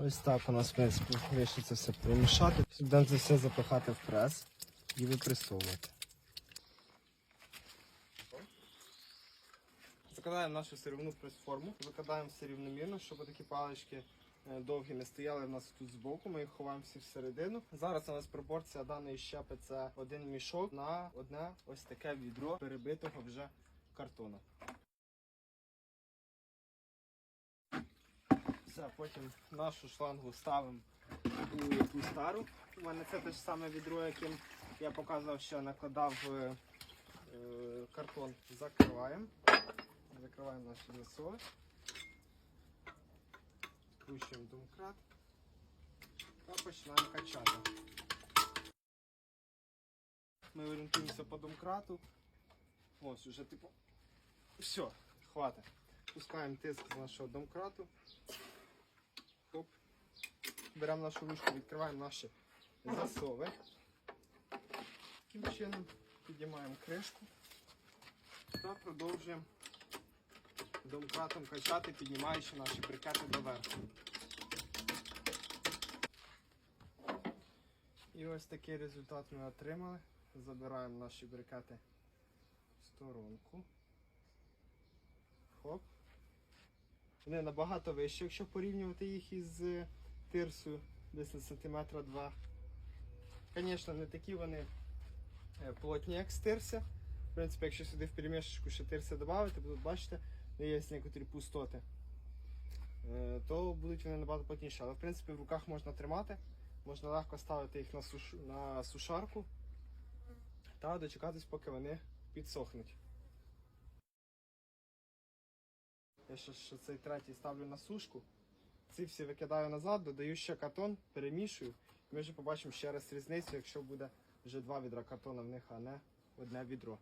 Ось так у нас, в принципі, вийшло це все перемішати. Будемо це все запихати в прес і випресовувати. Закладаємо нашу сировину в прес-форму, викладаємо все рівномірно, щоб такі палички е, довгі не стояли в нас тут збоку. Ми їх ховаємо всі всередину. Зараз у нас пропорція даної щепи це один мішок на одне ось таке відро перебитого вже картону. Все, потім нашу шлангу ставимо у яку стару. У мене це те ж саме відро, яким я показував, що накладав е, е, картон. Закриваємо. Закриваємо наші засови. Скручуємо домкрат та починаємо качати. Ми орієнтуємося по домкрату. Ось уже типу. Все, хватить. Пускаємо тиск з нашого домкрату. Беремо нашу ручку, відкриваємо наші засови. Таким чином піднімаємо кришку та продовжуємо домкратом качати, піднімаючи наші брикети доверху. І ось такий результат ми отримали. Забираємо наші брикети в сторонку. Хоп. Вони набагато вищі, якщо порівнювати їх із тирсою, десь на сантиметра два. Звісно, не такі вони е, плотні, як з тирса. В принципі, якщо сюди в перемішечку ще тирса додати, то тут бачите, є некоторі пустоти, е, то будуть вони набагато плотніші. Але в принципі в руках можна тримати, можна легко ставити їх на, суш... на сушарку та дочекатись, поки вони підсохнуть. Я ще, ще цей третій ставлю на сушку. Ці всі викидаю назад, додаю ще картон, перемішую. Ми вже побачимо ще раз різницю, якщо буде вже два відра картона в них, а не одне відро.